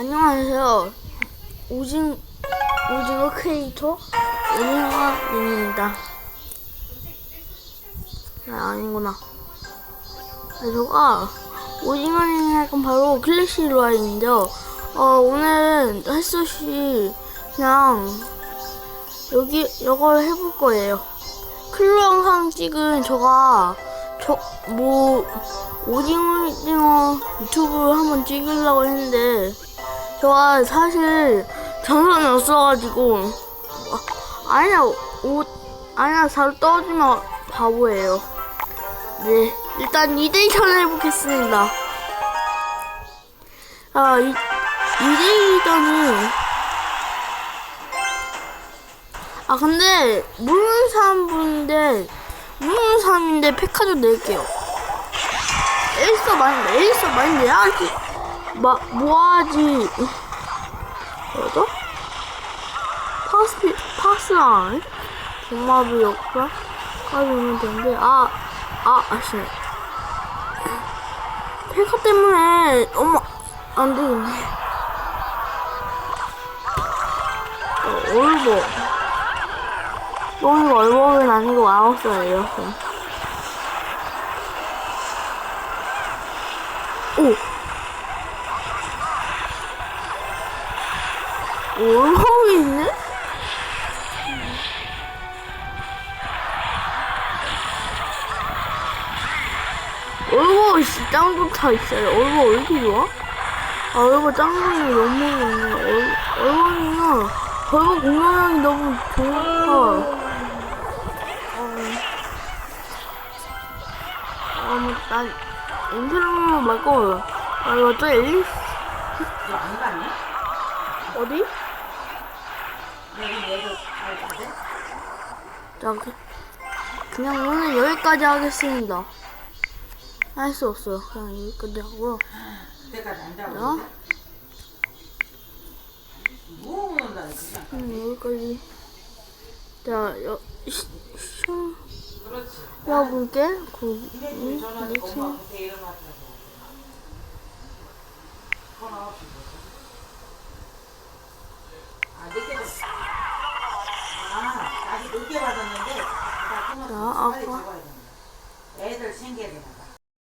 안녕하세요. 오징, 오징어 크리에이터 오징어입니다. 아, 아니구나. 저가 오징어님 할건 바로 클래시 로아인데요. 어, 오늘은 햇볕이 그냥 여기, 이걸 해볼 거예요. 클로 영상 찍은 저가 저, 뭐, 오징어, 오징어 유튜브 한번 찍으려고 했는데, 저가 사실 전선이 없어가지고, 어, 아니야, 옷, 아니야, 잘 떨어지면 바보예요. 네, 일단 2대2 전 해보겠습니다. 아, 이, 2대2전이, 아, 근데, 모르는 사람 분인데, 모르는 사람인데, 페카도 낼게요. 에이스 많이, 에이스 많이 내야지. 마, 뭐하지. 뭐죠? 파스피, 파스랑, 동마비 역사? 가지면 되는데, 아, 아, 아시네. 페카 때문에, 엄마, 안 되겠네. 어, 올보. 너무 얼버는 아니고 아웃사예요. 오. 올버이 있네? 짱도 다 있어요. 왜 이렇게 좋아? 아, 얼버 짱구이 너무 좋네. 얼, 얼버는 얼버 공격력이 너무 좋다. 어, 뭐, 난, 인트로 말고, 아, 이거 또 엘리스? 어디? 자, 그, 그냥 오늘 여기까지 하겠습니다. 할 수 없어요. 그냥 여기까지 하고요. 자, 음, 여기까지. 자, 여, 시, 시, 여러분께 구, 이래서 음, 네, 늦게 받았는데. 아빠. 애들 생겨야 되나.